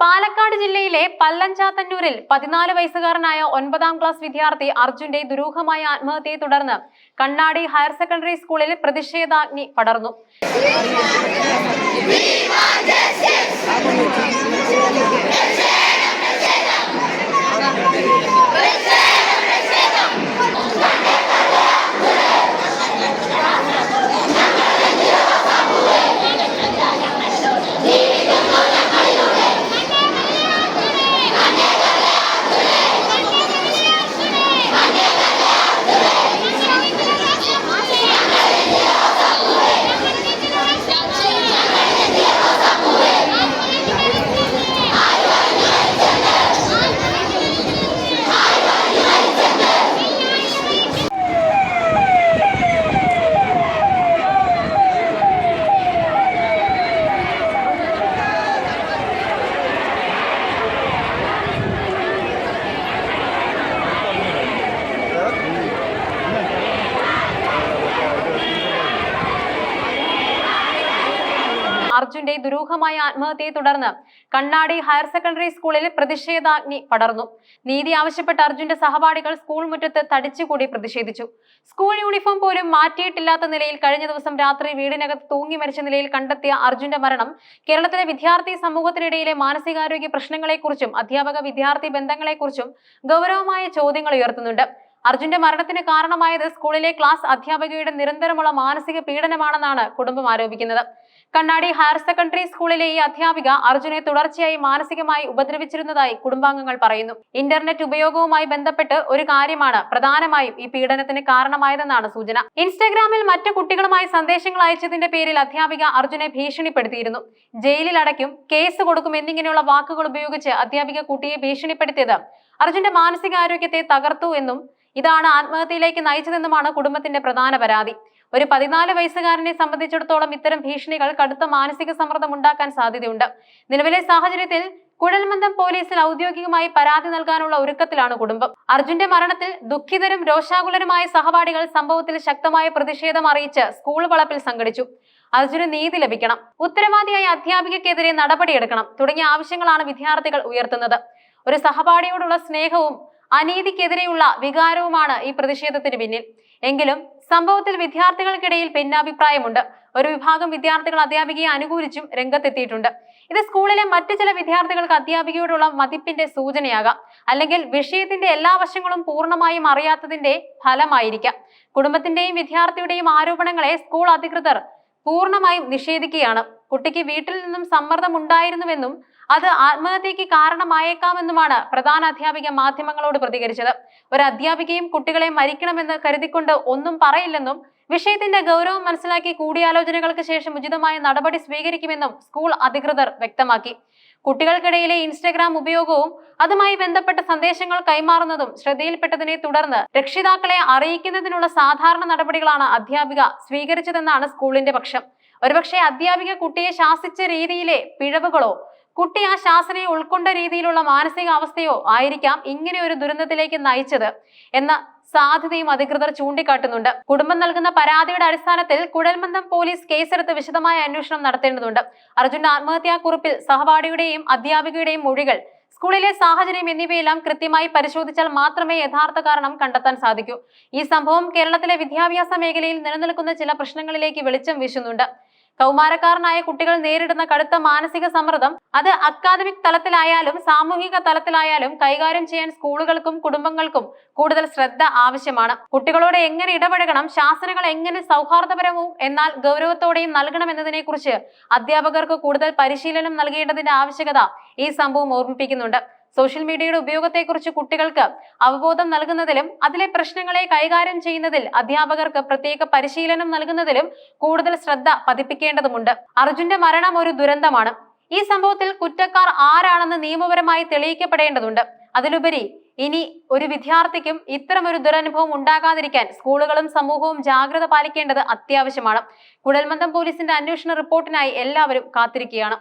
പാലക്കാട് ജില്ലയിലെ പല്ലഞ്ചാത്തന്നൂരിൽ പതിനാല് വയസ്സുകാരനായ ഒൻപതാം ക്ലാസ് വിദ്യാർത്ഥി അർജുന്റെ ദുരൂഹമായ ആത്മഹത്യയെ തുടർന്ന് കണ്ണാടി ഹയർ സെക്കൻഡറി സ്കൂളിൽ പ്രതിഷേധാഗ്നി പടർന്നു. അർജുന്റെ ദുരൂഹമായ ആത്മഹത്യയെ തുടർന്ന് കണ്ണാടി ഹയർ സെക്കൻഡറി സ്കൂളിൽ പ്രതിഷേധാഗ്നി പടർന്നു. നീതി ആവശ്യപ്പെട്ട അർജുന്റെ സഹപാഠികൾ സ്കൂൾ മുറ്റത്ത് തടിച്ചുകൂടി പ്രതിഷേധിച്ചു. സ്കൂൾ യൂണിഫോം പോലും മാറ്റിയിട്ടില്ലാത്ത നിലയിൽ കഴിഞ്ഞ ദിവസം രാത്രി വീടിനകത്ത് തൂങ്ങി മരിച്ച നിലയിൽ കണ്ടെത്തിയ അർജുന്റെ മരണം കേരളത്തിലെ വിദ്യാർത്ഥി സമൂഹത്തിനിടയിലെ മാനസികാരോഗ്യ പ്രശ്നങ്ങളെക്കുറിച്ചും അധ്യാപക വിദ്യാർത്ഥി ബന്ധങ്ങളെക്കുറിച്ചും ഗൗരവമായ ചോദ്യങ്ങൾ ഉയർത്തുന്നുണ്ട്. അർജുന്റെ മരണത്തിന് കാരണമായത് സ്കൂളിലെ ക്ലാസ് അധ്യാപികയുടെ നിരന്തരമുള്ള മാനസിക പീഡനമാണെന്നാണ് കുടുംബം ആരോപിക്കുന്നത്. കണ്ണാടി ഹയർ സെക്കൻഡറി സ്കൂളിലെ ഈ അധ്യാപിക അർജുനെ തുടർച്ചയായി മാനസികമായി ഉപദ്രവിച്ചിരുന്നതായി കുടുംബാംഗങ്ങൾ പറയുന്നു. ഇന്റർനെറ്റ് ഉപയോഗവുമായി ബന്ധപ്പെട്ട് ഒരു കാര്യമാണ് പ്രധാനമായും ഈ പീഡനത്തിന് കാരണമായതെന്നാണ് സൂചന. ഇൻസ്റ്റാഗ്രാമിൽ മറ്റു കുട്ടികളുമായി സന്ദേശങ്ങൾ അയച്ചതിന്റെ പേരിൽ അധ്യാപിക അർജുനെ ഭീഷണിപ്പെടുത്തിയിരുന്നു. ജയിലിൽ അടയ്ക്കും കേസ് കൊടുക്കും എന്നിങ്ങനെയുള്ള വാക്കുകൾ ഉപയോഗിച്ച് അധ്യാപിക കുട്ടിയെ ഭീഷണിപ്പെടുത്തിയത് അർജുന്റെ മാനസികാരോഗ്യത്തെ തകർത്തു എന്നും ഇതാണ് ആത്മഹത്യയിലേക്ക് നയിച്ചതെന്നുമാണ് കുടുംബത്തിന്റെ പ്രധാന പരാതി. ഒരു പതിനാല് വയസ്സുകാരനെ സംബന്ധിച്ചിടത്തോളം ഇത്തരം ഭീഷണികൾ കടുത്ത മാനസിക സമ്മർദ്ദം ഉണ്ടാക്കാൻ സാധ്യതയുണ്ട്. നിലവിലെ സാഹചര്യത്തിൽ കുഴൽമന്ദം പോലീസിൽ ഔദ്യോഗികമായി പരാതി നൽകാനുള്ള ഒരുക്കത്തിലാണ് കുടുംബം. അർജുന്റെ മരണത്തിൽ ദുഃഖിതരും രോഷാകുലരുമായ സഹപാഠികൾ സംഭവത്തിൽ ശക്തമായ പ്രതിഷേധം അറിയിച്ച് സ്കൂൾ വളപ്പിൽ സംഘടിച്ചു. അർജുന് നീതി ലഭിക്കണം. ഉത്തരവാദിയായ അധ്യാപികക്കെതിരെ നടപടിയെടുക്കണം തുടങ്ങിയ ആവശ്യങ്ങളാണ് വിദ്യാർത്ഥികൾ ഉയർത്തുന്നത്. ഒരു സഹപാഠിയോടുള്ള സ്നേഹവും അനീതിക്കെതിരെയുള്ള വികാരവുമാണ് ഈ പ്രതിഷേധത്തിന് പിന്നിൽ. എങ്കിലും സംഭവത്തിൽ വിദ്യാർത്ഥികൾക്കിടയിൽ ഭിന്നാഭിപ്രായമുണ്ട്. ഒരു വിഭാഗം വിദ്യാർത്ഥികൾ അധ്യാപികയെ അനുകൂലിച്ചും രംഗത്തെത്തിയിട്ടുണ്ട്. ഇത് സ്കൂളിലെ മറ്റു ചില വിദ്യാർത്ഥികൾക്ക് അധ്യാപികയോടുള്ള മതിപ്പിന്റെ സൂചനയാകാം. അല്ലെങ്കിൽ വിഷയത്തിന്റെ എല്ലാ വശങ്ങളും പൂർണമായും അറിയാത്തതിന്റെ ഫലമായിരിക്കാം. കുടുംബത്തിന്റെയും വിദ്യാർത്ഥിയുടെയും ആരോപണങ്ങളെ സ്കൂൾ അധികൃതർ പൂർണമായും നിഷേധിക്കുകയാണ്. കുട്ടിക്ക് വീട്ടിൽ നിന്നും സമ്മർദ്ദം ഉണ്ടായിരുന്നുവെന്നും അത് ആത്മഹത്യക്ക് കാരണമായേക്കാമെന്നുമാണ് പ്രധാന അധ്യാപിക മാധ്യമങ്ങളോട് പ്രതികരിച്ചത്. ഒരു അധ്യാപികയും കുട്ടികളെ മരിക്കണമെന്ന് കരുതിക്കൊണ്ട് ഒന്നും പറയില്ലെന്നും വിഷയത്തിന്റെ ഗൗരവം മനസ്സിലാക്കി കൂടിയാലോചനകൾക്ക് ശേഷം ഉചിതമായ നടപടി സ്വീകരിക്കുമെന്നും സ്കൂൾ അധികൃതർ വ്യക്തമാക്കി. കുട്ടികൾക്കിടയിലെ ഇൻസ്റ്റഗ്രാം ഉപയോഗവും അതുമായി ബന്ധപ്പെട്ട സന്ദേശങ്ങൾ കൈമാറുന്നതും ശ്രദ്ധയിൽപ്പെട്ടതിനെ തുടർന്ന് രക്ഷിതാക്കളെ അറിയിക്കുന്നതിനുള്ള സാധാരണ നടപടികളാണ് അധ്യാപിക സ്വീകരിച്ചതെന്നാണ് സ്കൂളിന്റെ പക്ഷം. ഒരുപക്ഷെ അധ്യാപിക കുട്ടിയെ ശാസിച്ച രീതിയിലെ പിഴവുകളോ കുട്ടി ആ ശാസനയെ ഉൾക്കൊണ്ട രീതിയിലുള്ള മാനസികാവസ്ഥയോ ആയിരിക്കാം ഇങ്ങനെ ഒരു ദുരന്തത്തിലേക്ക് നയിച്ചത് എന്ന സാധ്യതയും അധികൃതർ ചൂണ്ടിക്കാട്ടുന്നുണ്ട്. കുടുംബം നൽകുന്ന പരാതിയുടെ അടിസ്ഥാനത്തിൽ കുഴൽമന്ദം പോലീസ് കേസെടുത്ത് വിശദമായ അന്വേഷണം നടത്തേണ്ടതുണ്ട്. അർജുന്റെ ആത്മഹത്യാക്കുറിപ്പിൽ സഹപാഠിയുടെയും അധ്യാപികയുടെയും മൊഴികൾ സ്കൂളിലെ സാഹചര്യം എന്നിവയെല്ലാം കൃത്യമായി പരിശോധിച്ചാൽ മാത്രമേ യഥാർത്ഥ കാരണം കണ്ടെത്താൻ സാധിക്കൂ. ഈ സംഭവം കേരളത്തിലെ വിദ്യാഭ്യാസ മേഖലയിൽ നിലനിൽക്കുന്ന ചില പ്രശ്നങ്ങളിലേക്ക് വെളിച്ചം വീശുന്നുണ്ട്. കൗമാരക്കാരനായ കുട്ടികൾ നേരിടുന്ന കടുത്ത മാനസിക സമ്മർദ്ദം അത് അക്കാദമിക് തലത്തിലായാലും സാമൂഹിക തലത്തിലായാലും കൈകാര്യം ചെയ്യാൻ സ്കൂളുകൾക്കും കുടുംബങ്ങൾക്കും കൂടുതൽ ശ്രദ്ധ ആവശ്യമാണ്. കുട്ടികളോട് എങ്ങനെ ഇടപഴകണം ശാസനകൾ എങ്ങനെ സൗഹാർദ്ദപരവും എന്നാൽ ഗൗരവത്തോടെയും നൽകണം എന്നതിനെ കുറിച്ച് അധ്യാപകർക്ക് കൂടുതൽ പരിശീലനം നൽകേണ്ടതിന്റെ ആവശ്യകത ഈ സംഭവം ഓർമ്മിപ്പിക്കുന്നുണ്ട്. സോഷ്യൽ മീഡിയയുടെ ഉപയോഗത്തെക്കുറിച്ച് കുട്ടികൾക്ക് അവബോധം നൽകുന്നതിലും അതിലെ പ്രശ്നങ്ങളെ കൈകാര്യം ചെയ്യുന്നതിൽ അധ്യാപകർക്ക് പ്രത്യേക പരിശീലനം നൽകുന്നതിലും കൂടുതൽ ശ്രദ്ധ പതിപ്പിക്കേണ്ടതുണ്ട് അർജുന്റെ മരണം ഒരു ദുരന്തമാണ്. ഈ സംഭവത്തിൽ കുറ്റക്കാർ ആരാണെന്ന് നിയമപരമായി തെളിയിക്കപ്പെടേണ്ടതുണ്ട്. അതിലുപരി ഇനി ഒരു വിദ്യാർത്ഥിക്കും ഇത്തരം ഒരു ദുരനുഭവം ഉണ്ടാകാതിരിക്കാൻ സ്കൂളുകളും സമൂഹവും ജാഗ്രത പാലിക്കേണ്ടത് അത്യാവശ്യമാണ്. കുഴൽമന്ദം പോലീസിന്റെ അന്വേഷണ റിപ്പോർട്ടിനായി എല്ലാവരും കാത്തിരിക്കുകയാണ്.